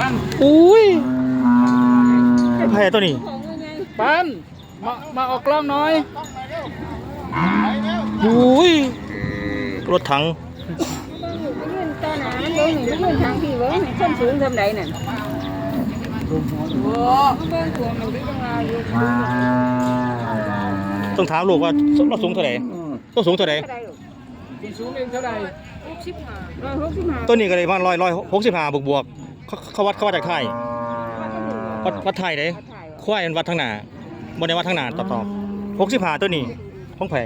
ปั้นอุ้ยไผ่ตัวนี้ ปั้นมามาออกกล้องหน่อยอุ้ยรถถังยืนตาหนาเบิ่งนี่ยืนทางพี่เบิ่งนี่คนสูงทำไดนั่นโอ้เบิ่งตัวมันเป็นจังไงอยู่ต้องถามลูกว่าเราสูงเท่าไหร่ต้องสูงเท่าไหร่เท่าใดลูกคุณสูงเองเท่าไหร่ร้อยหกสิบห้าตัวนี้ก็เลยประมาณร้อยร้อยหกสิบห้าบวกบวก เขาเขาวัดเขาวัดจากไทยวัดวัดไทยเด้ถ่ายควายมันวัดทางหน้าบนในวัดทางหน้าต่อต่อหกสิบห้าตัวนี้ของไผ่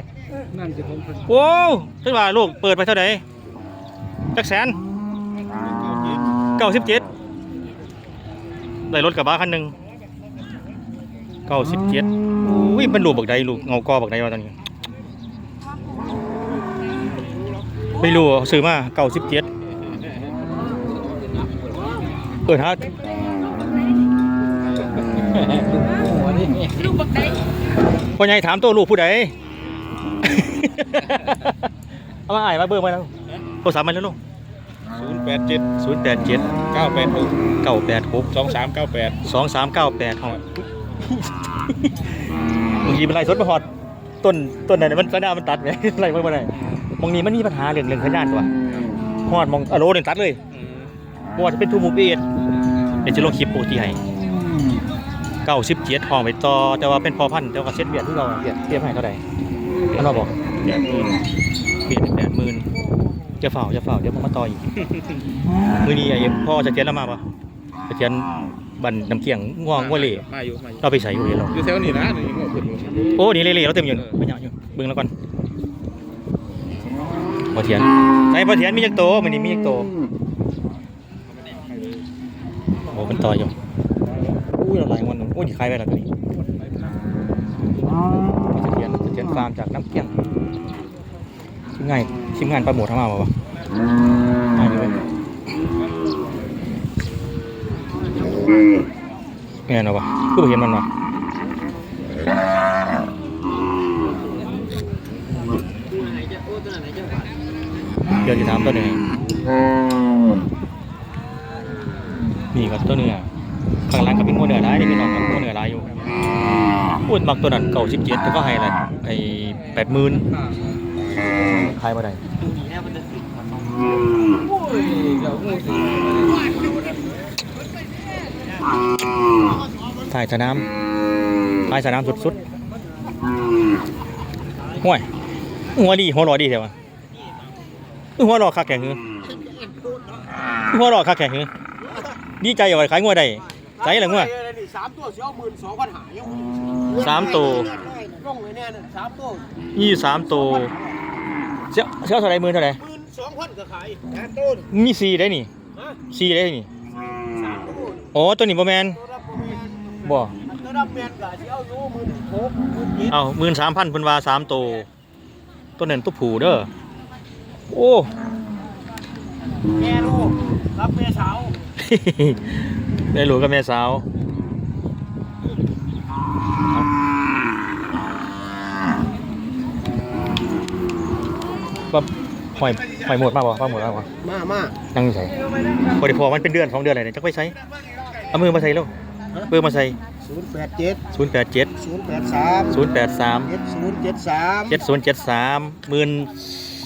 นั่นจะผมเป็นโว้วจังว่าลูกเปิดไปเท่าไหร่จักแสนเก้าสิบเจ็ดได้รถกระบะคันหนึ่งเก้าสิบเจ็ดอุ้ยเป็นลูกบักใดลูกเงากอบักใดวะตอนนี้ไม่รู้อะซื้อมาเก้าสิบเจ็ด เปิดฮะลูกบักใดพ่อใหญ่ถามตัวลูกผู้ใด เอามาอ่านมาเบิ่งมาแล้วโทรศัพท์มาแล้วลูกศูนย์แปดเจ็ดศูนย์แปดเจ็ดเก้าแปดหกเก้าแปดหกสองสามเก้าแปดสองสามเก้าแปดหอดบางทีมันไล่สดมาหอดต้นต้นไหนมันสัญญาณมันตัดไหมไล่ไม่ได้บางทีมันมีปัญหาเรื่องเรื่องสัญญาณตัวหอดมองอะโลเนี่ยตัดเลย บอจะเป็นทูมูปีเอ็ดเดี๋ยวจะลงคลิปโปรตีให้เก้าสิบเจ็ดห้องไปต่อแต่ว่าเป็นพอพันธุ์แต่ว่าเซ็ตเบียดที่เราเบียดเทียบให้เท่าไหร่อันเราบอกแปดหมื่นเบียดแปดหมื่นจะเฝ้าจะเฝ้าเดี๋ยวผมมาต่ออีกมือนี้ไอ้พ่อจะเจียนแล้วมาปะจะเจียนบันน้ำเกียงง่วงง่วงเล่มาอยู่มาอยู่เราไปใส่อยู่เห็นเราอยู่แถวนี้นะนี่ก็ขึ้นอยู่โอ้นี่เล่ๆเราเต็มอยู่ไปเหยาะอยู่เบิ่งแล้วก่อนพอเทียนใส่พอเทียนมีจักโตมันนี่มีจักโตโอ้ เป็นต่ออยู่อุ้ยเราหลายวันโอ้ยขายไปแล้วตัวนี้พอเทียนพอเทียนฟาร์มจากน้ำเกียงชิมง่ายชิมงานปลาหมูทั้งมาบ่วะง่ายเลยแม่นเอาวะคือบ่เห็นมันวะเดี๋ยวจะถามตัวหนึ่ งนี่ก็ตัวเนื้อข้างล่างก็เป็นงัวเนื้อร้ายนี่พี่น้องครับงัวเนื้อร้ายอยู่อ้วนมักตัวนั้นเก่าสิบเจ็ดแต่ก็ให้อะไรไอ้แปดหมื่นขายมาได้ถ่ายสนามถ่ายสนามสุดๆห่วยหัวดีหัวรอดีใช่ไหมหัวหลอคักแข่งหือหัวหลอคักแข่งหือ ดีใจอย่าไปขายงัวได้ใจละงัวสามตัวเสียวหมื่นสองพันหายงสามตัวลงเลยเนี่ยสามตัวยี่สามตัวเสียเสียเท่าไหรหมื่นเท่าไหรหมื่นสองพันก็ขายแทนต้นมีสี่ได้นี่ฮะสี่ได้นี่สามตัวอ๋อตัวนี้บ่แมนตัวรับประเมินบ่ตัวรับเมียนก็เสียวอยู่หมื่นหกหมื่นเจ็ดเอาหมื่นสามพันเพิ่นว่าสามตัวตัวนั้นตัวผูเด้อโอ้แม่ลูกรับแม่สาว ได้หลูกกับแม่สาวปั๊บหอยหอยหมดมากบ่ป้าหมดมากบ่มามานั่งอยู่ใส่พอดีพอมันเป็นเดือนสองเดือนอะไรเนี่ยจักไปใช้เอามือมาใส่แล้วเบอร์มาใส่ศูนย์แปดเจ็ดศูนย์แปดเจ็ดศูนย์แปดสามศูนย์แปดสามเจ็ดศูนย์เจ็ดสามเจ็ดศูนย์เจ็ดสามหมื่น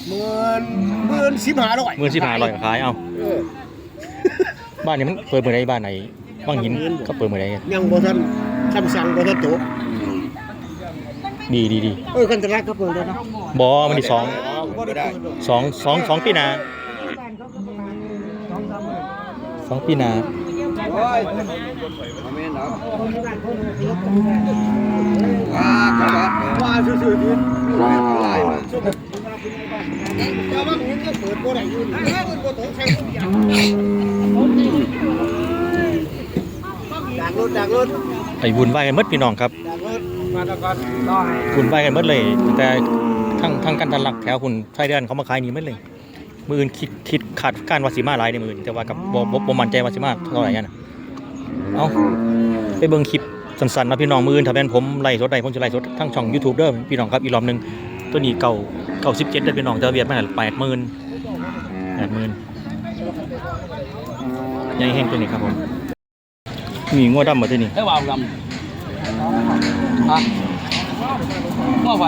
หมื่นหมื่นสิบห้าร้อยหมื่นสิบห้าร้อยขายเอาเออ บ้านนี้มันเปิดเมื่อไรบ้านไหนบ้างหินก็เปิดเมื่อไรยังบ่ทันคำสั่งบ่ทันจบดีดีดีเออคันตรักก็เปิดแล้วเนาะบอมันดีสองบ่ได้เปิดหรอกสองสองสองปีหนาสองปีหนาโอ้ยว่าซื่อๆดิหลายมาแต่ว่าเห็นก็เปิดบ่ได้อยู่นี่เปิดบ่ตกใช้ทุกอย่าง ดักรถดักรถไปบุญไหวกันหมดพี่น้องครับดักรถมาตะกอนรอให้บุญไหวกันหมดเลย แต่ทั้งทั้งกันทันหลักแถวคุณไทยเดือนเขามาขายหนี้หมดเลยมืออื่นคิดคิดขาดการวาสิมาหลายในมืออื่นแต่ว่ากับบ่บ่บ่มั่นใจวาสิมาเท่าไหร่กันน่ะเอาไปเบิ่งคลิปสั้นๆนะพี่น้องมืออื่นถ้าเป็นผมไล่สดได้ผมจะไล่สดทั้งช่อง YouTube เด้อพี่น้องครับอีกรอบหนึงตัวนี้เก่าเก่า17เด้อพี่น้องแต่ว่าเวียดมาแปดหมื่นแปดหมื่นยังแห้งตัวนี้ครับผม มีงัวดำมาที่นี่ให้วาวดำฮะง้อไฟ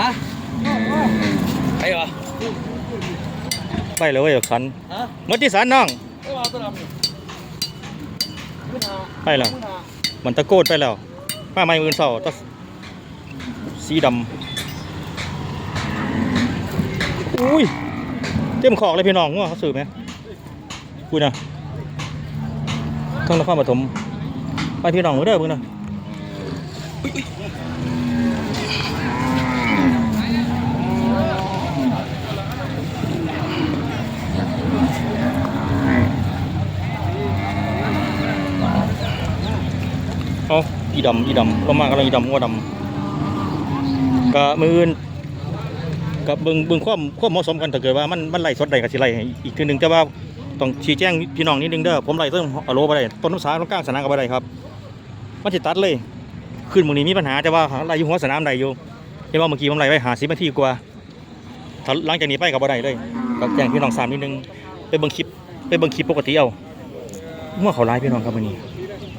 ฮะไปเหรอไปเลยเว้ยสันฮะหมดที่สันน้องให้วาวตัวดำนี่ไปแล้วมันตะโกดไปแล้วป้าไม้มือเสาตะสีดำอุ้ยเต็มขอกเลยพี่น้องงัวเขาสืบไหมกูนะ ต้งนครปฐมไปพี่น้องเด้อเพิ่งนะเอาอีดำอีดำก็มากำลังอีดำงัวดำก็มืออื่นกับเบิ่งเบิ่งความความเหมาะสมกันถ้าเกิดว่ามันมันไล่สดได้ก็สิไล่อีกทีหนึงแต่ว่า ต้องชี้แจงพี่น้องนิดนึงเด้อผมไล่ต้นอโลบ่ได้ต้นน้ำสาต้นกลางสนามก็บ่ได้ครับมันสิตัดเลยขึ้นมื้นี้มีปัญหาแต่ว่าไล่อยู่หัวสนามได้อยู่เห็นว่าเมื่อกี้ผมไล่ไว้50นาทีกว่าหลังจากนี้ไปก็บ่ได้เลยก็แจ้งพี่น้องทราบนิดนึงไปเบิ่งคลิปไปเบิ่งคลิปปกติเอาเมื่อเขาไล่พี่น้องครับมื้อนี้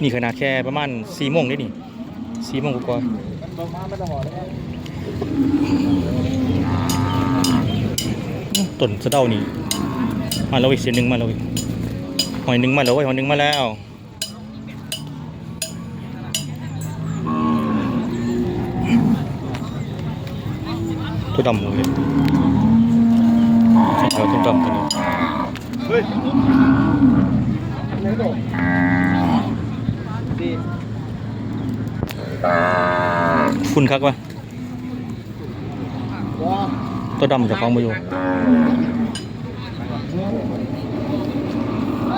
นี่ขนาดแค่ประมาณ4โมงนี่นี่4โมงกว่าต้นสะเดานี่ มาแล้วอีกเสียหนึ่งมาแล้วอีกหอยหนึ่งมาแล้วเว้ยหอยหนึ่งมาแล้วตัวดำเลยเอาตัวดำตัวนี้เฮ้ยไหนดอกคุณคักวะว้าตัวดำจะคล้องมาอยู่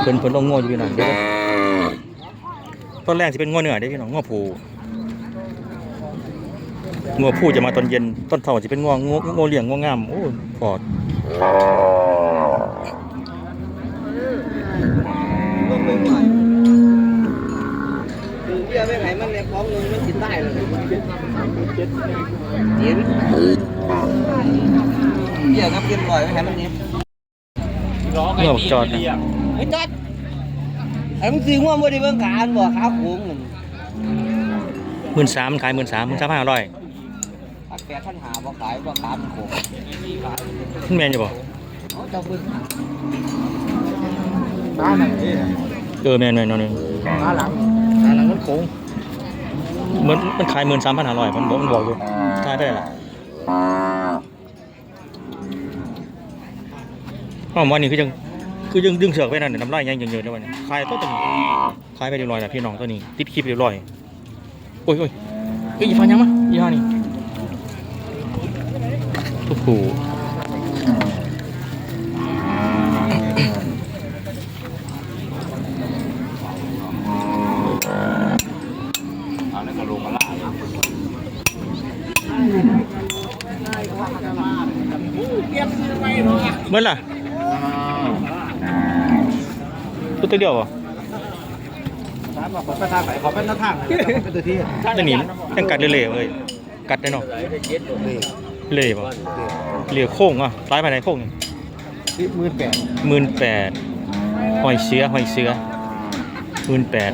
เพิ่นเพิ่นลงง้ออยู่พี่น้องเดี๋ยวตอนแรกจะเป็นง้อเหนือได้อพี่น้องง้อผูง้อผู้จะมาตอนเย็นต้นเท่าจะเป็นง้อง้อง้อเลี้ยงง้องามโอ้ปอดงไม่ดูเบี้ยไม่ไหนมันเนี่ยพร้อมลงมันกินได้เลยเห็นเบี้ยครับเรียบร้อยไม่ไหนมันเนี่ยง้อจอดนะ ไอ้จัดไอ้มึงซื้อง่วงบ่ได้เบิ่งการบ่ขาโค้งนั่นหมื่นสามขายหมื่นสามหมื่นสามห้าร้อยปักแปดท่านหาบ่ขายบ่ขามันโค้งมันแมนอยู่ป่ะเอาเจ้าเบิ่งตาหนังนี่เออแมนแมนนอนนึงตาหลังตาหลังมันโค้งเหมือนมันขายหมื่นสามพันห้าร้อยมันบอกมันบอกอยู่ขายได้ละอ้าววันนี้คือยัง คือยังดึงเสือกไว้นั่นเดี๋ยวน้ำลายยังยังเยอะเลยวันนี้ขายตัวตัวนี้ขายไปเรียบร้อยแล้วพี่น้องตัวนี้ ติดคลิปเรียบร้อยโอ้ยโอ้ยเอ้ยอีฟันยังมะอีห่านี่โอ้โหเมื่อล่ ตัวตัวเดียวเหรอถามว่าขอไปทางไหนขอเป็นหน้าทางเป็นตัวที่ตัวนี้ยังกัดเละๆเลยกัดได้เนาะเละป่ะเละโค้งอะร้ายไปไหนโค้งที่มือแปดหมื่นแปดหอยเสือหอยเสือหมื่นแปด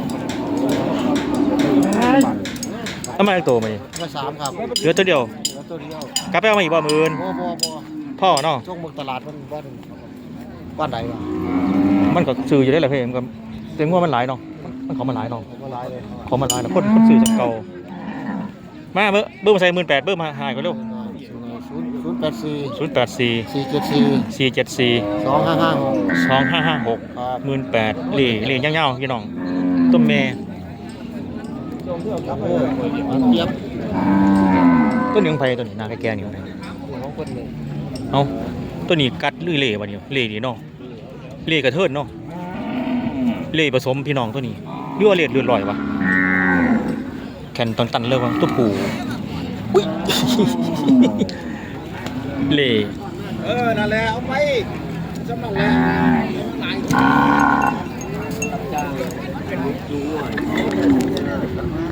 ทำไมตัวมันมาสามครับเหลือตัวเดียวแล้วตัวเดียวกลับไปเอามาอีกบ่หมื่นบ่บ่บ่พ่อเนาะช่วงเมืองตลาดมันบ้านบ้านไหนวะ มันก็ซื้ออยู่ได้แหละเพ่มันก็เต็มว่ามันหลายเนาะมันของมันหลายเนาะผมก็ร้ายเลยของมันหลายนะคนคนซื้อจากเก่ามาเบอร์เบอร์มาใส่หมื่นแปดเบอร์มาหายก็เร็วศูนย์ศูนย์แปดสี่ศูนย์แปดสี่สี่เจ็ดสี่สี่เจ็ดสี่สองห้าห้าหกสองห้าห้าหกครับหมื่นแปดเหลี่ยเหลี่ยยาวๆพี่น้องต้มเมครับเออมันเทียบต้นนี้ของไผ่ต้นนี้นาแก่ๆนี่ของไผ่ของคนหนึ่งเอาต้นนี้กัดหรือเหล่บ่เนี่ยเหล่นี่เนาะ เหล่กระเทินเนาะเหล่ผสมพี่น้องตัวนี้หรือว่าเหล่เลือดลอยวะแขนตันๆเลยวะตัวผูอุ้ยเหล่เออนั่นแหละเอาไปสมัครแล้วหลายข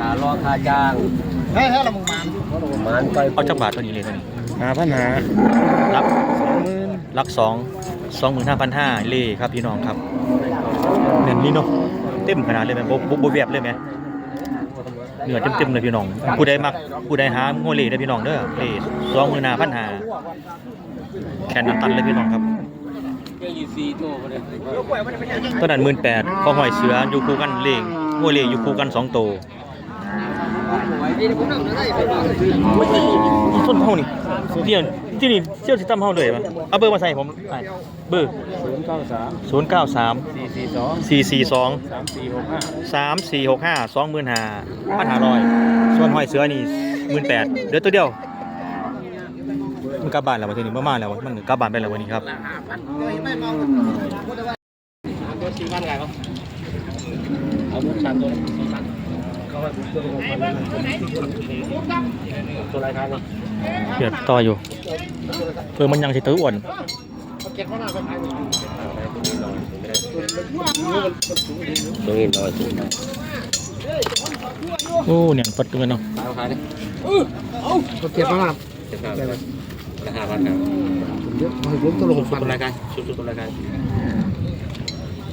ารอคาจางเฮ้ยเฮ้ยเรามึงมานมันไปเอาจักบาทตัวนี้เลยตัวนี้หาปัญหารับสองหมื่น ลักสองสองหมื่นห้าพันห้าเล่ครับพี่น้องครับเน่นนี่เนาะเต็มขนาดเลยไหมบ่บ่บ่แวบเลยไหมเหนือเต็มๆเลยพี่น้องผู้ใดมักผู้ใดหาโมเลได้พี่น้องเด้อเลสองมือหนาพันหาแขนตันเลยพี่น้องครับต้นนั้นหมื่นแปดพอหอยเสืออยู่คู่กันเลงโมเลอยู่คู่กันสองโต วส้นเท่านี่ที่นี่ที่นี่เชี่ยวสิตั้มเท่าเลยมั้ยเอาเบอร์มาใส่ผมเบอร์ศูนย์เก้าสามศูนย์เก้าสามสี่สี่สองสี่สี่สองสามสี่หกห้าสามสี่หกห้าสองหมื่นห้าพันห้าร้อยส่วนหอยเสือนี่หมื่นแปดเดี๋ยวตัวเดียวมันกลับบ้านแล้ววันนี้เมื่อมาแล้วมันกลับบ้านไปแล้ววันนี้ครับตัวสี่พันอะไรครับเอาบุกสามตัว ตัวหกพันตัวรายการเนาะเดี๋ยวต่ออยู่เพื่อมันยังสิตื้ออ้วนตัวนี้น้อยสุดนะโอ้เนี่ยปัดกันเนาะขายขายเลยเก็บมาครับจะขาราคาพันครับเยอะผมตลกสุฟัดนตัวรายการสุดตัวรายการ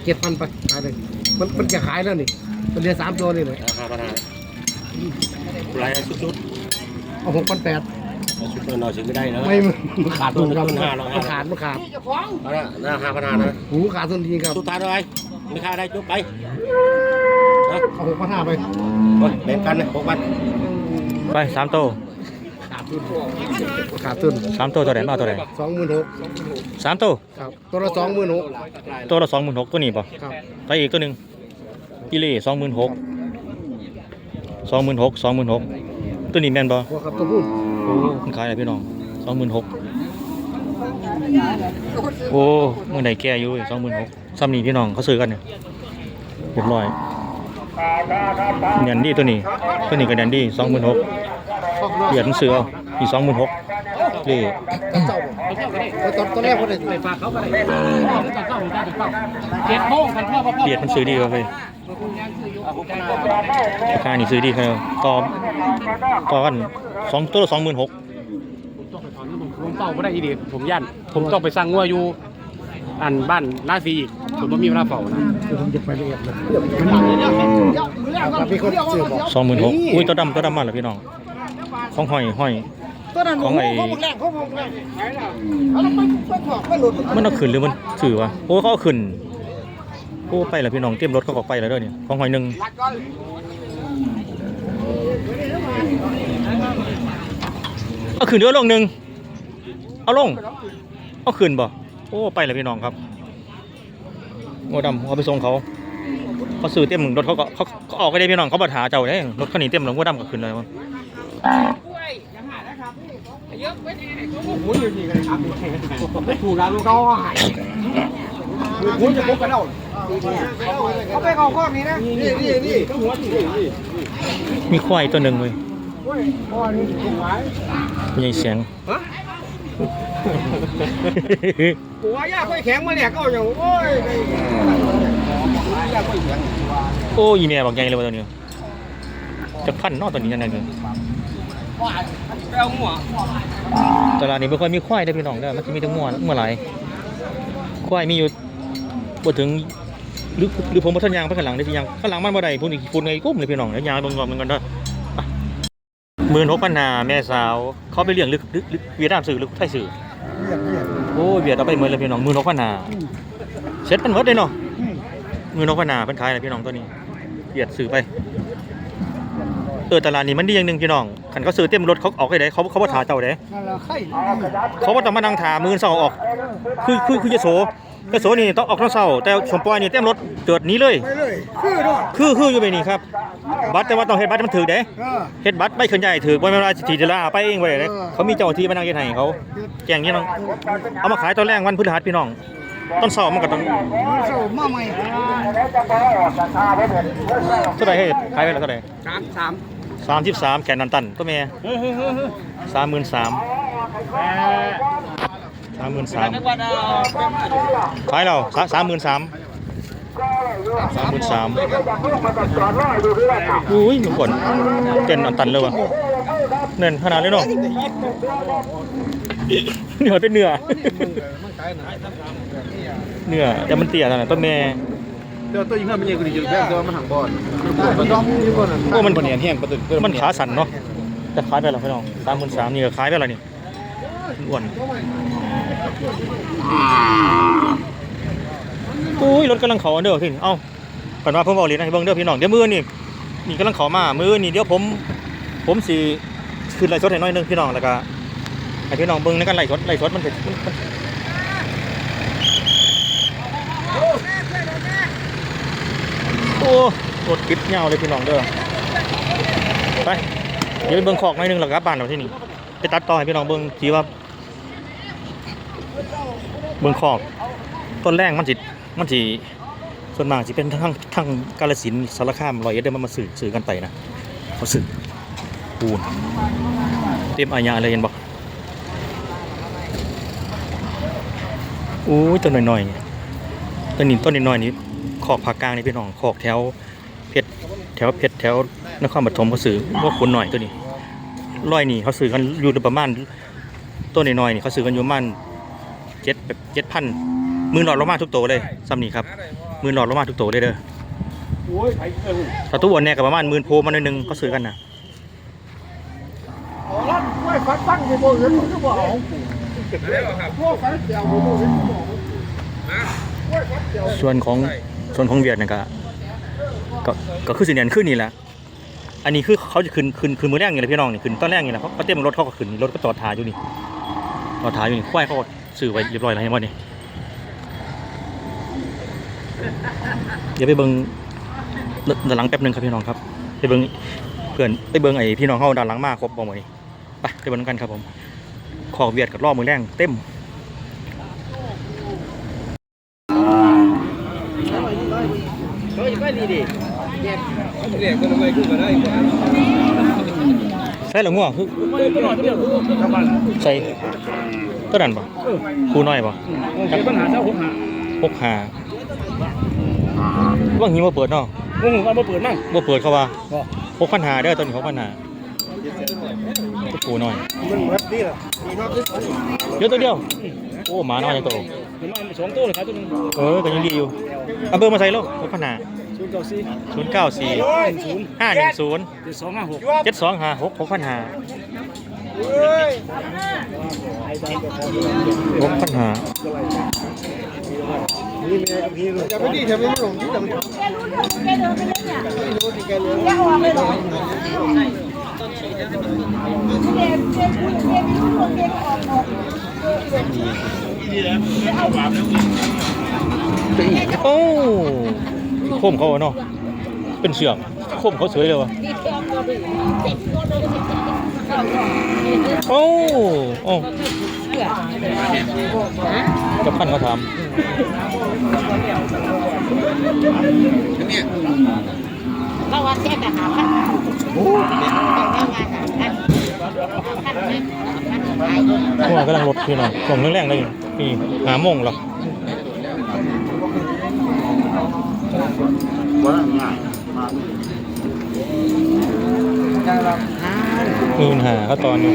เก็บฟันไปขายเลยมันมันจะขายแล้วนี่ มันเรียนสามตัวนี่เลยราคาพันห้าตัวรายการสุดเอาหกพันแปดๆสุดตัวน้อยสุดไม่ได้เนอะไม่มันขาดทุนครับมันขาดหรอกมันขาดมันขาดเอาละราคาพันห้านะหูขาดทุนจริงครับ สุดท้ายเท่าไหร่ไม่ค่าได้จบไปนะเอาหกพันห้าไปโอ้ยแบ่งกันนะหกพันไปสามโตวขาดทุนขาดทุนสามโตวตัวไหนมาเอาตัวไหนสองหมื่นหกสามโตวครับ ตัวละสองหมื่นหกตัวละสองหมื่นหกตัวนี้ป่ะครับไปอีกตัวหนึ่ง กิเล่สองหมื่นหกสองหมื่นหกสองหมื่นหกตัวนี้แม่นป่ะหัวครับตัวพูดโอ้มันขายอะไรพี่น้องสองหมื่นหกโอ้เมื่อไหนแก่อยู่สองหมื่นหกซ้ำนี่พี่น้องเขาซื้อกันเนี่ยเรียบร้อยเนียนดีตัวนี้ ตัวนี้ก็เนียนดีสองหมื่นหกเบียดมันซื้อเอาอีกสองหมื่นหกเล่เจ้าบ่ตอนตอนแรกคนเลยไปฝากเขาไปเลยเจ็ดโมงกันพ่อพ่อเบียดมันซื้อดีกว่าเลยรา คานี่ซื้อดีครับต่อต่อกันสองตัวละสองหมื่นหกผมเฝ้าไม่ได้อีดีผมย่านผมต้องไปสร้างงัวอยู่อันบ้านหน้าซีอีกผมไม่มีเวลาเฝ้านะผมจะไปละเอียดเลยครับมีคนซื้อบอกสองหมื่นหกอุ้ยตัวดำตัวดำมาแล้วพี่น้องของห้อยห้อยตัวนั้นของไอ้เขาบอกแรงเขาบอกแรงเอาแล้วไปไปขอกไปหลุดมันเอาขึ้นหรือมันถือวะโอ้เขาเอาขึ้น โอ้ไปแล้วพี่น้องเตรียมรถเขาก็ไปแล้วด้วยเนี่ยของหอยหนึ่งเอาขึ้นเดี๋ยลงหนึ่งเอาลง เอาขึ้นบ่โอ้ไปแล้วพี่น้องครับโง่ดำเอาไปส่งเขาเขาซื้อเต็มรถเขาก็เขาเขาออกไปได้พี่น้องเขาบัดหาเจ้าได้รถคันนี้เต็มแล้วโง่ดำก็ขึ้นเลยมั้งถูกแล้วลูกเขาหาย คุณจะพบกันเอาเขาไปเอาข้อนี้นะ นี่นี่นี่มีควายตัวหนึ่งเลยข้อนี้ถูกไว้มีใหญ่เสียงหัวยาค่อยแข็งมาเนี่ยก็อย่างโอ้ยโอ้ยแม่บอกใหญ่เลยว่าตัวนี้จะพันเนอกตัวนี้ยังไงเลยตลาดนี้ไม่ค่อยมีควายได้อพี่น้องเด้อมันจะมีแต่งัวงัวหลายควายมีอยู่ บ่ถึงหรือหรือผมบ่ทันยางไปข้างหลังได้พี่ยังข้างหลังมันบ่ได้พุ่นอีกฝุ่นไงกุ้มเลยพี่น้องเดี๋ยวยางเบิ่งก่อนเบิ่งก่อนเด้อหมื่นหกพันห้าแม่สาว เขาไปเลี้ยงลึกลึกลึกเวียดนามสื่อลึกไทยสื่อโอ้ยเวียดเอาไปหมื่นเลยพี่น้องหมื่นหกพันห้าเซ็ตมันหมดเลยเนาะหมื่นหกพันห้าเป็นขายอะไรพี่น้องตัวนี้เวียดสื่อไปเออตลาดนี้มันดีอย่างหนึ่งพี่น้องขันเขาซื้อเต็มรถเขาออกไปได้เขาเขาบ่ถาเจ้าได้นั่นแหละไข่เขาบ่ต้องมานั่งถามือเสาออก คือคือคือยโส ยโสนี่ต้องออกทั้งเสาแต่ชมปอยนี่เต็มรถเกิดหนี้เลย ไปเลย คือด้วยคือคืออยู่ไปนี่ครับ บัตรแต่ว่าต้องเฮ็ดบัตรให้มันถือเด้เออ เฮ็ดบัตรไม่ขึ้นใหญ่ถือบ่แม่นว่าสิจะลาไปเองบ่ได้เด้เออเขามีเจ้าหน้าที่มานั่งเฮ็ดให้เขาแจ้งนี่น้องเอามาขายตอนแรกวันพฤหัสพี่น้องตอนเช้ามันก็ต้องโซ่มาใหม่เท่าไหร่เฮ็ดขายไปแล้วเท่าไหร่สามสามสามสิบสามแขนนันตันตัวแม่สามหมื่น สามสามหมื่นสามขายเราสามหมื่นสามสามหมื่นสามอุ้ยหนุ่มฝนเก่นอันตันเลยวะเนินขนาดเลยเนาะเหนือเป็นเนื้อเนื้อแต่มันเตี้ยขนาดต้นแม่ดี๋ยวตัวยิงเพิ่มมันยังกูดีอยู่แค่ตัวมันหังบอลมันยอมนี่บ่น่ะโอ้มันมันเนียนแห้งประตูมันขาสั่นเนาะแต่ขายไปแล้วพี่น้องสามหมื่นสามนี่ก็ขายไปแล้วนี่ อ้วนอุ้ยรถกำลังเขาอันเด้อพี่เอ้าก่อนว่าผมบอกเลยนะให้เบิ่งเด้อพี่น้องเดี๋ยวมือนี่นี่กำลังเขามามือนี่เดี๋ยวผม ผมสิขึ้นไล่สดให้หน้อยหนึงพี่น้องแล้วก็ให้พี่น้องเบิ่งในการไล่สดไล่สดมันเป็นมันมันโอ้รถติดยาวเลยพี่น้องเด้อไปเดี๋ยวไปเบิ่งคอกหน่อยหนึงแล้วกลับบ้านเราที่นี่ไปตัดต่อให้พี่น้องเบิ่งทีว่า เบิ่งคอกต้นแรกมันสิมันสิส่วนมากสิเป็นทั้งทั้งกาฬสินสารคามร้อยเอ็ดเด้อมันมาสื่อสื่อกันไปนะเขาสื่อปูนเตรียมอาญาเลยเห็นบอกอู้ต้นหน่อยๆต้นนี้ต้นน้อยๆนี่ขอกภาคกลางนี่พี่น้องขอกแถวเพชรแถวเพชรแถวนครปฐมเขาซื้อว่าคนหน่อยตัวนี้ร้อยนี่เขาซื้อกันอยู่ประมาณต้นน้อยๆนี่เขาซื้อกันอยู่ประมาณ เจ็ดแบบเจ็ดพันมือหลอดลงมาทุกโตวเลยซ้ำนี่ครับมือหลอดลงมาทุกโตวเลยเด้อโอ้ยไอ้เออแต่ตัวอ้วนเนี่ยกับประมาณหมื่นโพมาหน่อยหนึงเขาซื้อกันนะส่วนของส่วนของเวียดนะก็ก็ก็คือสินเนียนขึ้นนี่แหละอันนี้คือเขาจะขึ้นขึ้นขึ้นมือแรกนี่แหละพี่น้องนี่ขึ้นตอนแรกนี่แหละเขาเต็มรถเขาก็ขึ้นรถก็จอดถ่ายอยู่นี่จอดถ่ายอยู่นี่ควายเขา ซื้อไว้เรียบร้อยแล้วเห็นบ่นี่เดี๋ยวไปเบิ่งด้านหลังแป๊บหนึงครับพี่น้องครับ ไปเบิ่งเพื่อนไปเบิ่งไอ้พี่น้องเขาด้านหลังมากครบบ่หมดนี่ไปไปเบิ่งกันครับผมขอกเวียดกับรอบมือแรงเต็มใส่หรือง่วงคือตัวหน่อยตัวเดียวชาวบ้านใส่ตัวนั้นปะคูน้อยปะแก้ปัญหาเจ้าผมหาพกหาว่างหิมว่าเปิดเนาะงงว่ามาเปิดมั่งว่าเปิดเขาว่าพกปัญหาเด้อตัวนี้พกปัญหาตัวคูน้อยมันหมดนี่ล่ะนี่เนาะเดี๋ยวตัวเดียว โอ้หมาน้อยจังโตเห็นไหมสองตัวเลยครับตัวนึงเออก็ยังดีอยู่เอาเบอร์มาใส่ลูกพกปัญหาศูนย์เก้าสี่ศูนย์เก้าสี่ศูนย์ห้าหนึ่งศูนย์เจ็ดสองห้าหกเจ็ดสองห้าหกพกปัญหา เอ้ยพกปัญหานี่แม่กับพี่จะไปดีทำไมไม่ลงที่ตรงแกรู้เรื่องแกเดินไปเลยเนี่ยรู้ที่แกเลยแกออกเลยเหรอด็กเด็กผู้หญิงเด็กไม่รู้ตัวเด็กออกหมดโอ้โคมเขาเนาะเป็นเสือกโคมเขาสวยเลยวะ โอ้โอ้จะบพันเขาทำเราว่าเส้นนะหาพันพวกกำลังลดพี่น่อยส่งเรื่องแรงเลยนี่หาโมงหรอกอืนหาเขาตอนอยู่